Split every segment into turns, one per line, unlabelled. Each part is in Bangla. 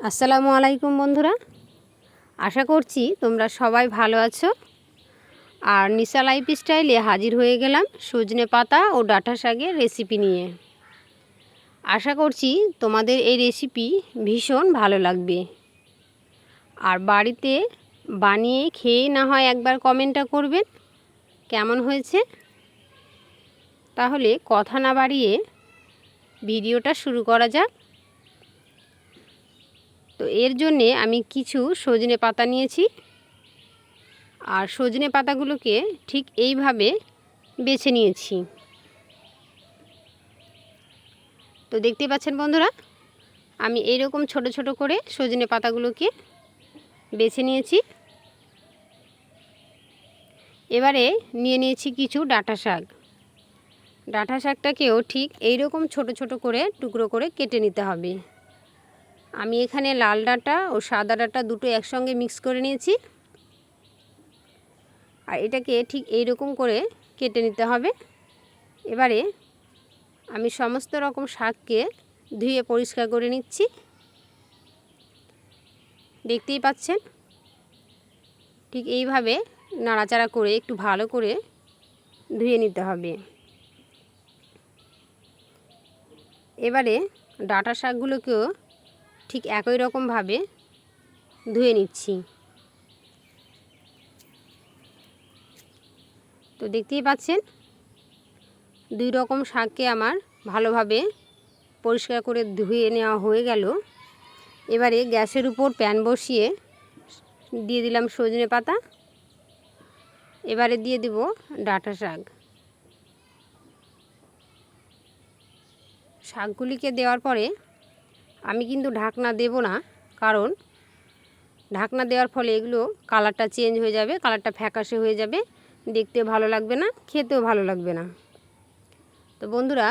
আসসালামু আলাইকুম বন্ধুরা। আশা করছি তোমরা সবাই ভালো আছো। আর নিশা লাইফ স্টাইলে হাজির হয়ে গেলাম সজনে পাতা ও ডাঁটা শাকের রেসিপি নিয়ে। আশা করছি তোমাদের এই রেসিপি ভীষণ ভালো লাগবে। আর বাড়িতে বানিয়ে খেয়ে না হয় একবার কমেন্টটা করবেন, কেমন হয়েছে? তাহলে কথা না বাড়িয়ে ভিডিওটা শুরু করা যাক। তো এর জন্যে আমি কিছু সজনে পাতা নিয়েছি। আর সজনে পাতাগুলোকে ঠিক এইভাবে বেছে নিয়েছি। তো দেখতে পাচ্ছেন বন্ধুরা, আমি এইরকম ছোট ছোট করে সজনে পাতাগুলোকে বেছে নিয়েছি। এবারে নিয়ে নিয়েছি কিছু ডাঁটা শাক। ডাঁটা শাকটাকেও ঠিক এইরকম ছোট ছোট করে টুকরো করে কেটে নিতে হবে। আমি এখানে লাল ডাঁটা ও সাদা ডাঁটা দুটো একসঙ্গে মিক্স করে নিয়েছি। আর এটাকে ঠিক এই রকম করে কেটে নিতে হবে। এবারে আমি সমস্ত রকম শাককে ধুয়ে পরিষ্কার করে নিচ্ছি। দেখতেই পাচ্ছেন? ঠিক এইভাবে নাড়াচাড়া করে একটু ভালো করে ধুয়ে নিতে হবে। এবারে ডাটা শাকগুলোকেও ঠিক একই রকমভাবে ধুয়ে নিচ্ছি। তো দেখতেই পাচ্ছেন, দুই রকম শাককে আমার ভালোভাবে পরিষ্কার করে ধুয়ে নেওয়া হয়ে গেল। এবারে গ্যাসের উপর প্যান বসিয়ে দিয়ে দিলাম সজনে পাতা। এবারে দিয়ে দিব ডাটা শাক। শাকগুলিকে দেওয়ার পরে আমি কিন্তু ঢাকনা দেব না, কারণ ঢাকনা দেওয়ার ফলে এগুলো কালারটা চেঞ্জ হয়ে যাবে, কালারটা ফ্যাকাশে হয়ে যাবে, দেখতে ভালো লাগবে না, খেতেও ভালো লাগবে না। তো বন্ধুরা,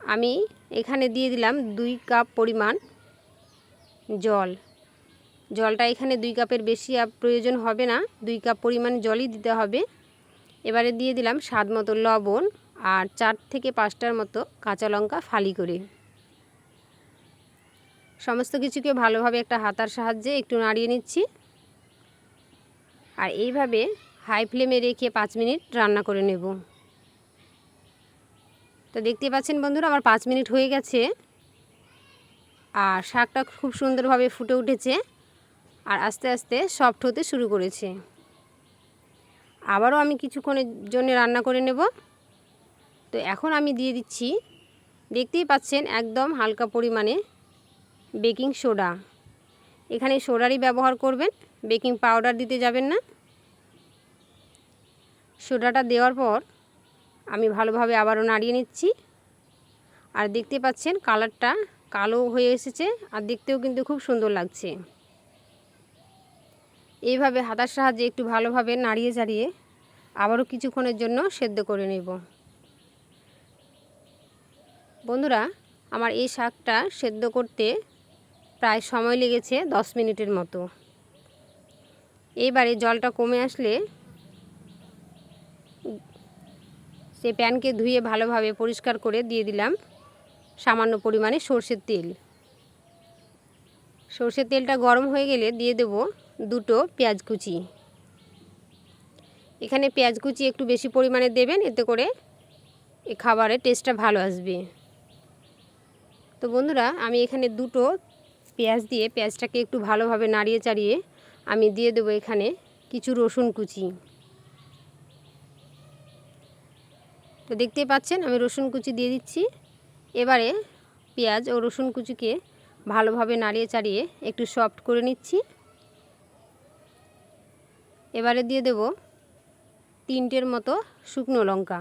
আমি এখানে দিয়ে দিলাম দুই কাপ পরিমাণ জল। জলটা এখানে দুই কাপের বেশি প্রয়োজন হবে না, দুই কাপ পরিমাণ জলই দিতে হবে। এবারে দিয়ে দিলাম স্বাদ মতো লবণ আর চার থেকে পাঁচটার মতো কাঁচা লঙ্কা ফালি করে। সমস্ত কিছুকে ভালোভাবে একটা হাতার সাহায্যে একটু নাড়িয়ে নিচ্ছি। আর এইভাবে হাই ফ্লেমে রেখে পাঁচ মিনিট রান্না করে নেব। তো দেখতে পাচ্ছেন বন্ধুরা, আমার পাঁচ মিনিট হয়ে গেছে। আর শাকটা খুব সুন্দরভাবে ফুটে উঠেছে আর আস্তে আস্তে সফট হতে শুরু করেছে। আবারও আমি কিছুক্ষণের জন্য রান্না করে নেব। তো এখন আমি দিয়ে দিচ্ছি, দেখতেই পাচ্ছেন একদম হালকা পরিমাণে বেকিং সোডা। এখানে সোডারই ব্যবহার করবেন, বেকিং পাউডার দিতে যাবেন না। সোডাটা দেওয়ার পর আমি ভালোভাবে আবারও নাড়িয়ে নিচ্ছি। আর দেখতে পাচ্ছেন কালারটা কালো হয়ে এসেছে আর দেখতেও কিন্তু খুব সুন্দর লাগছে। এইভাবে হাতার সাহায্যে একটু ভালোভাবে নাড়িয়ে চাড়িয়ে আবারও কিছুক্ষণের জন্য সেদ্ধ করে নেব। বন্ধুরা, আমার এই শাকটা সেদ্ধ করতে প্রায় সময় লেগেছে দশ মিনিটের মতো। এইবারে জলটা কমে আসলে সে প্যানকে ধুয়ে ভালোভাবে পরিষ্কার করে দিয়ে দিলাম সামান্য পরিমাণে সর্ষের তেল। সর্ষের তেলটা গরম হয়ে গেলে দিয়ে দেব দুটো পেঁয়াজ কুচি। এখানে পেঁয়াজ কুচি একটু বেশি পরিমাণে দেবেন, এতে করে এ খাবারের টেস্টটা ভালো আসবে। তো বন্ধুরা, আমি এখানে দুটো পেঁয়াজ দিয়ে পেঁয়াজটাকে একটু ভালোভাবে নাড়িয়ে চাড়িয়ে আমি দিয়ে দেবো এখানে কিছু রসুন কুচি। তো দেখতেই পাচ্ছেন, আমি রসুন কুচি দিয়ে দিচ্ছি। এবারে পেঁয়াজ ও রসুন কুচিকে ভালোভাবে নাড়িয়ে চাড়িয়ে একটু সফট করে নিচ্ছি। এবারে দিয়ে দেব তিনটের মতো শুকনো লঙ্কা।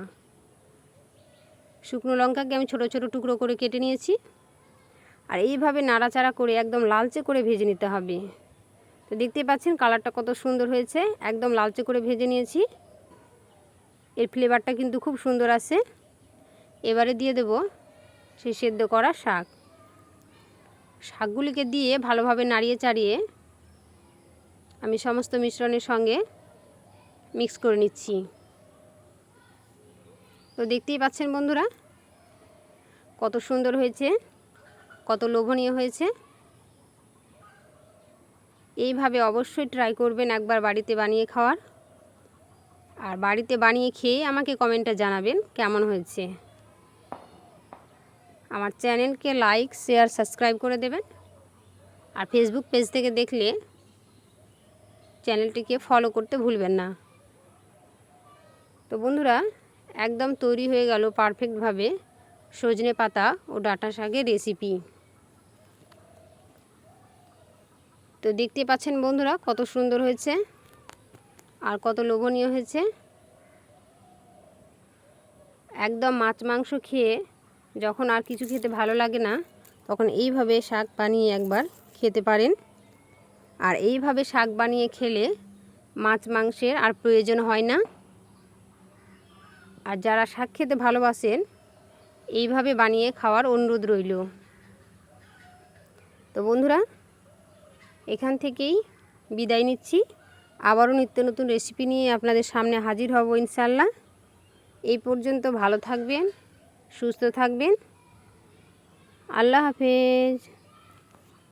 শুকনো লঙ্কাকে আমি ছোট ছোট টুকরো করে কেটে নিয়েছি। আর এইভাবে নাড়াচাড়া করে একদম লালচে করে ভেজে নিতে হবে। তো দেখতেই পাচ্ছেন কালারটা কত সুন্দর হয়েছে। একদম লালচে করে ভেজে নিয়েছি। এর ফ্লেভারটা কিন্তু খুব সুন্দর আছে। এবারে দিয়ে দেব সেই সেদ্ধ করা শাক। শাকগুলিকে দিয়ে ভালোভাবে নাড়িয়ে চাড়িয়ে আমি সমস্ত মিশ্রণের সঙ্গে মিক্স করে নিচ্ছি। তো দেখতেই পাচ্ছেন বন্ধুরা, কত সুন্দর হয়েছে। কত লোভনীয় হয়েছে? এইভাবে অবশ্যই ট্রাই করবেন একবার বাড়িতে বানিয়ে খাওয়ার। আর বাড়িতে বানিয়ে খেয়ে আমাকে কমেন্টে জানাবেন কেমন হয়েছে। আমার চ্যানেলকে লাইক শেয়ার সাবস্ক্রাইব করে দেবেন। আর ফেসবুক পেজ থেকে দেখলে চ্যানেলটিকে ফলো করতে ভুলবেন না। তো বন্ধুরা, একদম তৈরি হয়ে গেল পারফেক্টভাবে সজনে পাতা ও ডাঁটা শাকের রেসিপি তো দেখতে পাচ্ছেন বন্ধুরা, কত সুন্দর হয়েছে আর কত লোভনীয় হয়েছে। একদম মাছ মাংস খেয়ে যখন আর কিছু খেতে ভালো লাগে না, তখন এইভাবে শাক বানিয়ে একবার খেতে পারেন। আর এইভাবে শাক বানিয়ে খেলে মাছ মাংসের আর প্রয়োজন হয় না। আর যারা শাক খেতে ভালোবাসেন, এইভাবে বানিয়ে খাওয়ার অনুরোধ রইল। তো বন্ধুরা এখান থেকেই বিদায় নিচ্ছি। আবারও নিত্য নতুন রেসিপি নিয়ে আপনাদের সামনে হাজির হব ইনশাল্লাহ এই পর্যন্ত ভালো থাকবেন, সুস্থ থাকবেন। আল্লাহ হাফেজ।